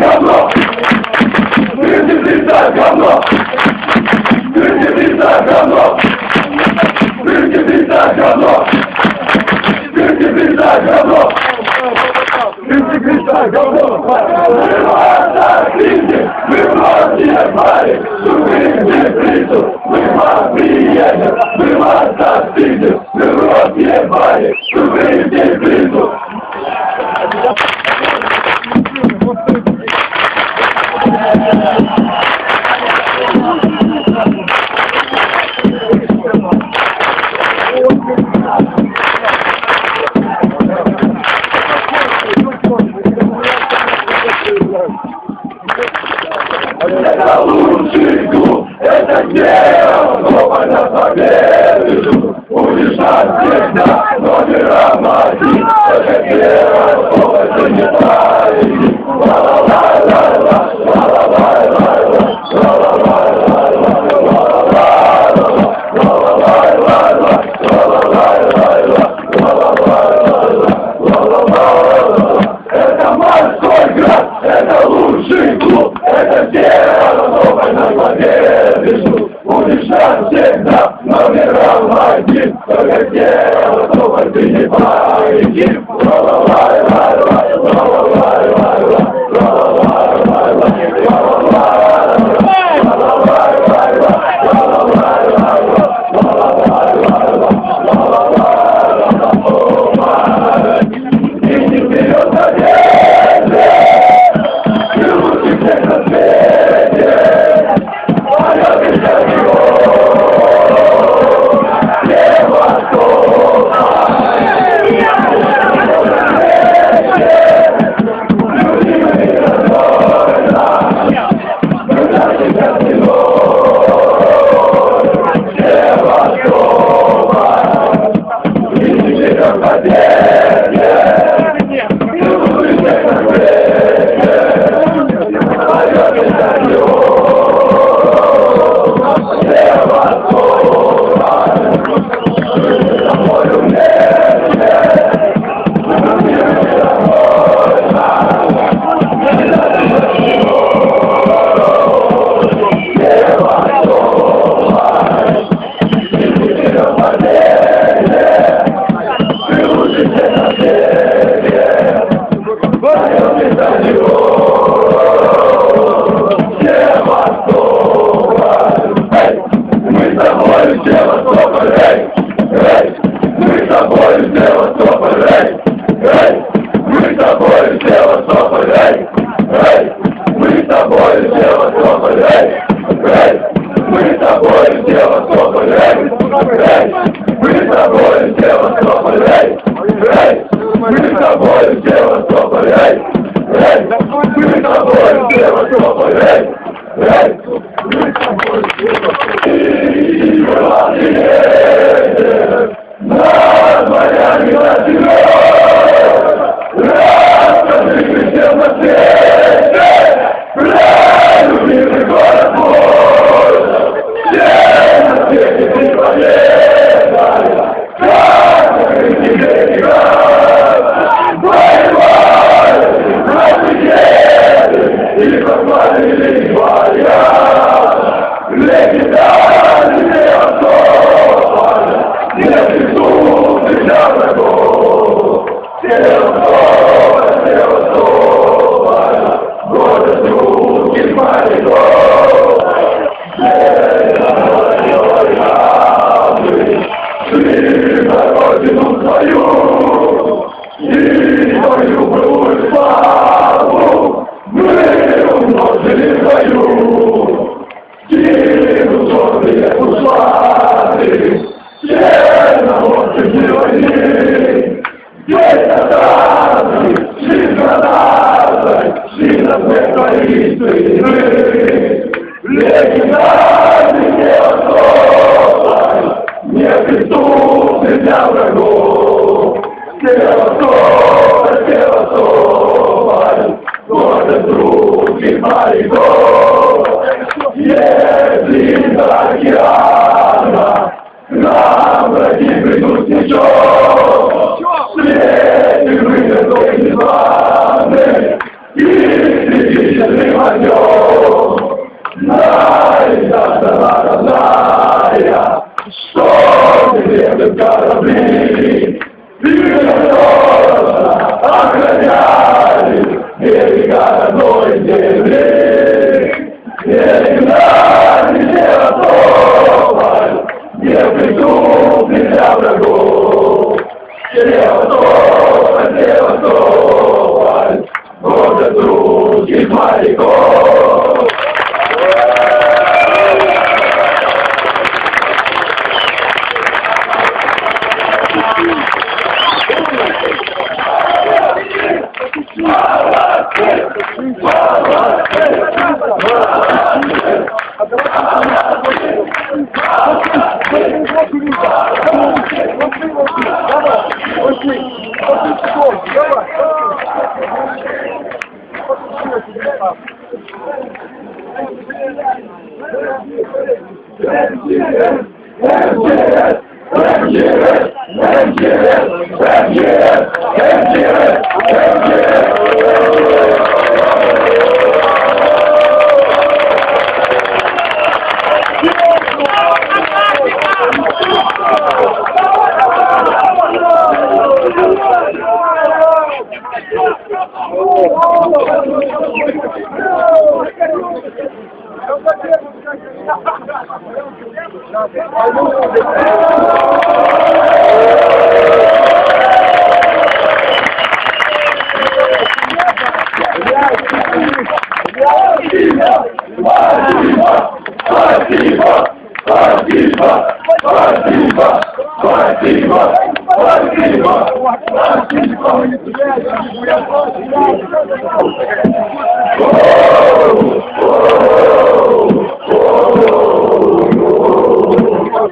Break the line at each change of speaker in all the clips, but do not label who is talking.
Meu Deus! Один, только дело новой ты не пойди. Ла-ла-ла-ла-ла, ла-ла-ла-ла-ла, Иди вперед на свете, Deus, Deus está de olho. Jesus! strong in the got of be Fear the Lord. Não, não, não, Oh! Deus!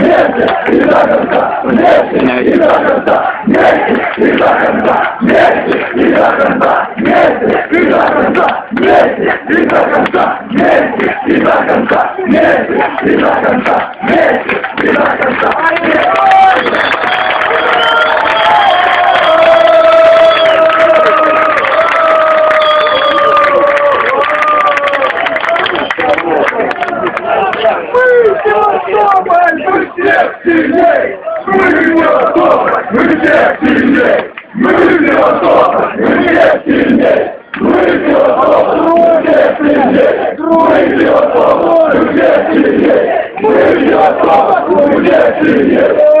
МЧС, до конца, вместе и до конца, вместе и до конца, Мы 不见是耶。